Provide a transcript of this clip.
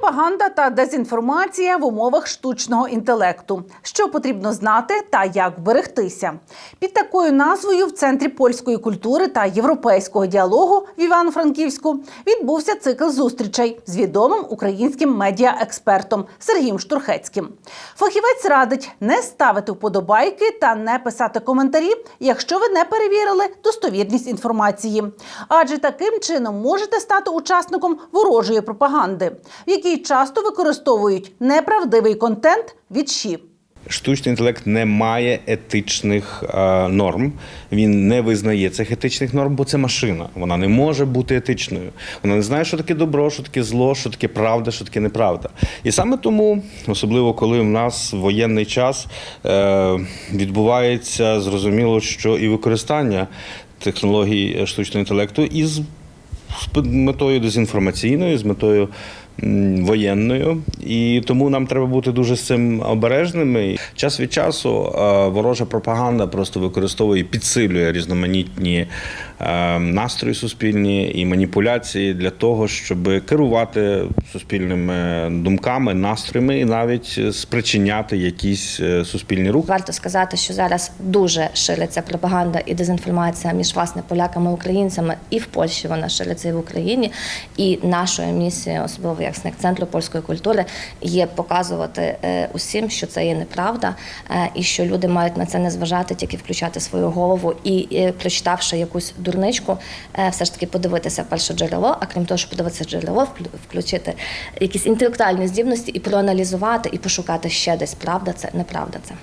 Пропаганда та дезінформація в умовах штучного інтелекту. Що потрібно знати та як вберегтися. Під такою назвою в центрі польської культури та європейського діалогу в Івано-Франківську відбувся цикл зустрічей з відомим українським медіаекспертом Сергієм Штурхецьким. Фахівець радить не ставити вподобайки та не писати коментарі, якщо ви не перевірили достовірність інформації. Адже таким чином можете стати учасником ворожої пропаганди, в якій часто використовують неправдивий контент від ШІ. Штучний інтелект не має етичних е, норм. Він не визнає цих етичних норм, бо це машина. Вона не може бути етичною. Вона не знає, що таке добро, що таке зло, що таке правда, що таке неправда. І саме тому, особливо коли в нас воєнний час е, відбувається зрозуміло, що і використання технологій штучного інтелекту із з метою дезінформаційною, з метою воєнною, і тому нам треба бути дуже з цим обережними. Час від часу ворожа пропаганда просто використовує, і підсилює різноманітні е, настрої суспільні і маніпуляції для того, щоб керувати суспільними думками, настроями і навіть спричиняти якісь е, суспільні рухи. Варто сказати, що зараз дуже шириться пропаганда і дезінформація між власне поляками і українцями, і в Польщі вона шириться і в Україні. І нашою місією, особливо як СНЕК центру польської культури, є показувати е, усім, що це є неправда, е, і що люди мають на це не зважати, тільки включати свою голову і, е, прочитавши якусь дурничку, все ж таки подивитися перше джерело. А крім того, що подивитися джерело, вклю- включити якісь інтелектуальні здібності і проаналізувати, і пошукати ще десь правда це неправда це.